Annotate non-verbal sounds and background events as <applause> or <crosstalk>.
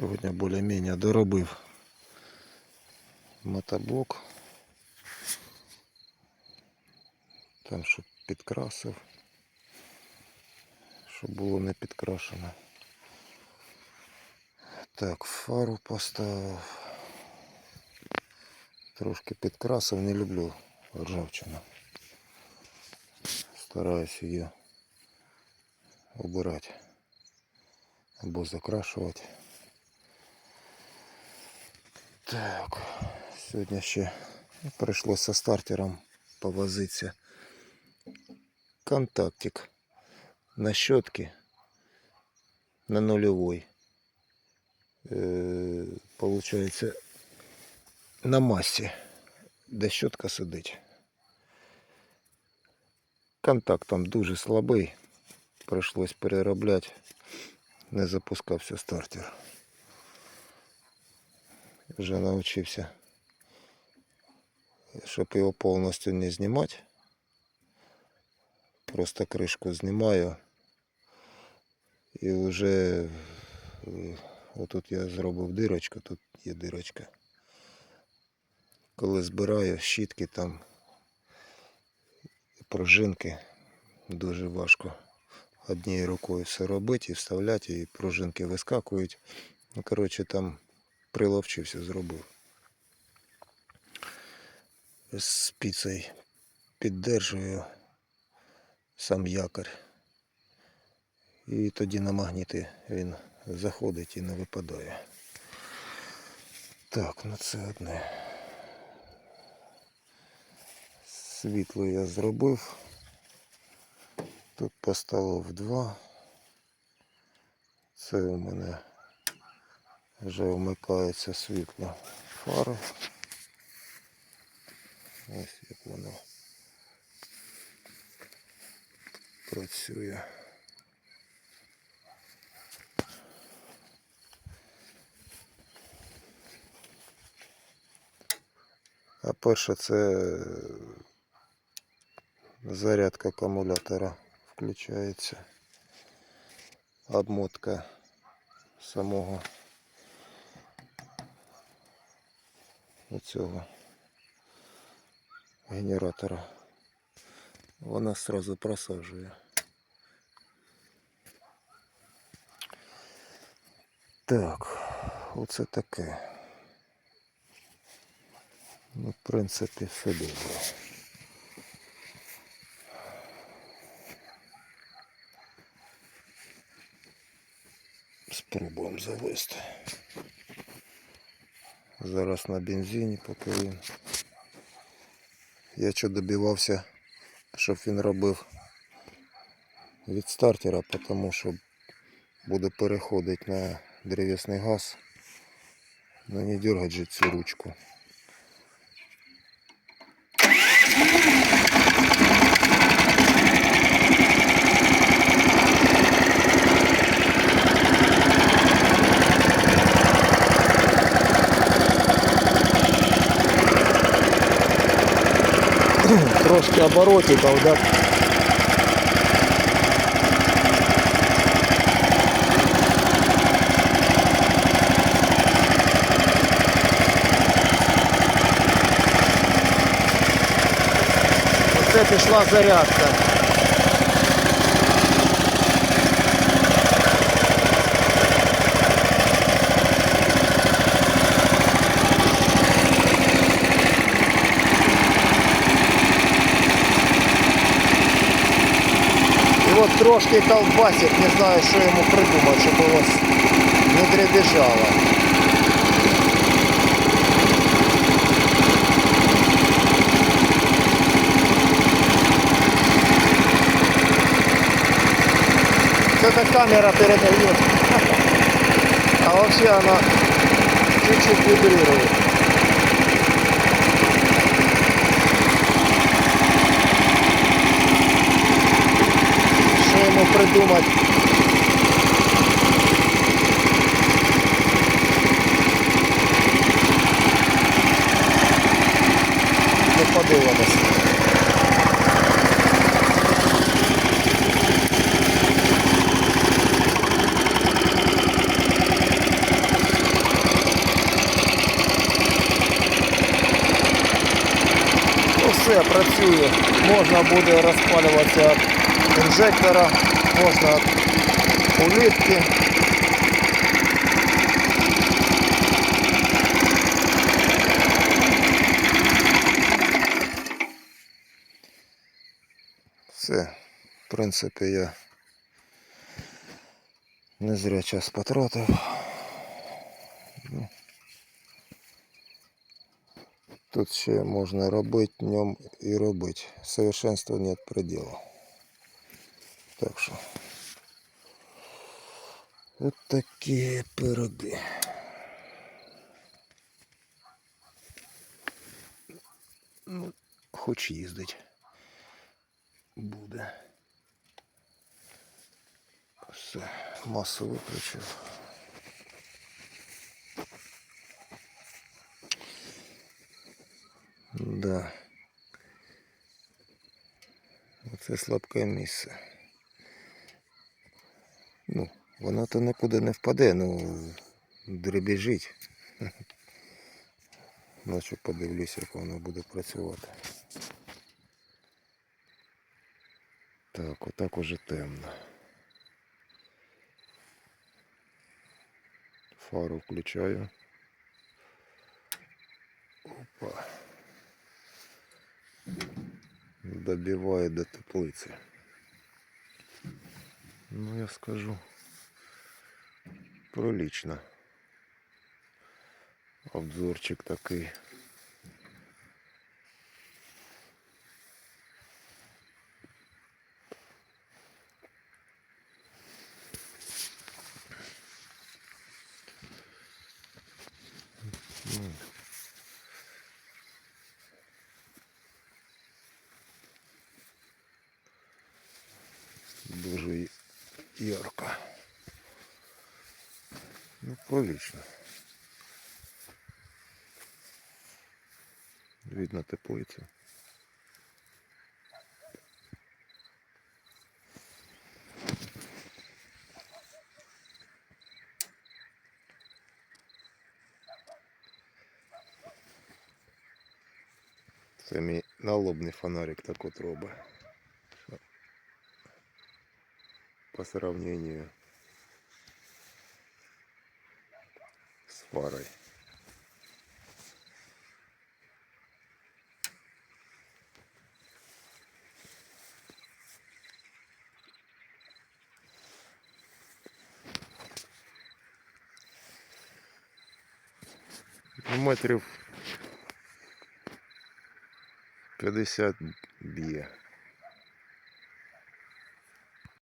Сьогодні більш-менш доробив мотоблок. Там щоб підкрасив, щоб було не підкрашено. Так, фару поставив. Трошки підкрасив, не люблю ржавчину. Стараюсь її убирати або закрашувати. Так, сьогодні ще прийшлося стартером повозитися. Контактик на щетке на нулевой. Э, получается на массе, де щотка сидить. Контакт там дуже слабий. Прийшлось переробляти. Не запускався стартер. Вже навчився, щоб його повністю не знімати. Просто кришку знімаю. І вже отут я зробив дирочку, тут є дирочка. Коли збираю щітки там пружинки, дуже важко однією рукою все робити і вставляти, і пружинки вискакують. Ну, коротше, там приловчився, зробив. З спицею піддержую сам якорь. І тоді на магніти він заходить і не випадає. Так, ну це одне. Світло я зробив. Тут поставив два. Це у мене вже вмикається світло фари. Ось як воно працює. А перше це зарядка акумулятора включається. Обмотка самого цього генератора. Вона сразу просаджує. Так, оце таке. Ну, в принципі, все добре. Спробуємо завести. Зараз на бензині, поки він. Я що добивався, щоб він робив від стартера, тому що буду переходити на древесний газ. Ну не дергать же цю ручку. Трошки оборотиків, да? Оце пішла зарядка. Трошки колбасик, не знаю, що йому придумати, щоб вас не дребіжало. Это камера передает. <laughs> А вообще она чуть-чуть вибрирует. начинают думать. Не подивимось. Ну все, працює. можно будет розпалюватися інжектора, можна улитки. Все, в принципі, я не зря час потратив. Ну, Тут ще можна робити ньому і робити. Совершенства нет предела. Так що. От такі пироги. Ну, хоч їздить. Буде. Все, масу виключив. Да. Оце слабке місце. Ну, воно то нікуди не впаде, ну дребіжить. <laughs> Ночі подивлюсь, як воно буде працювати. Так, отак уже темно. Фару включаю. Опа. Добивает до теплицы. Ну, я скажу. Прилично. Обзорчик такий. Дуже ярко. Ну, прилично. Видно теплицю. Це мій налобний фонарик так от робить. По сравнению с фарой. Метрів 50 б'є.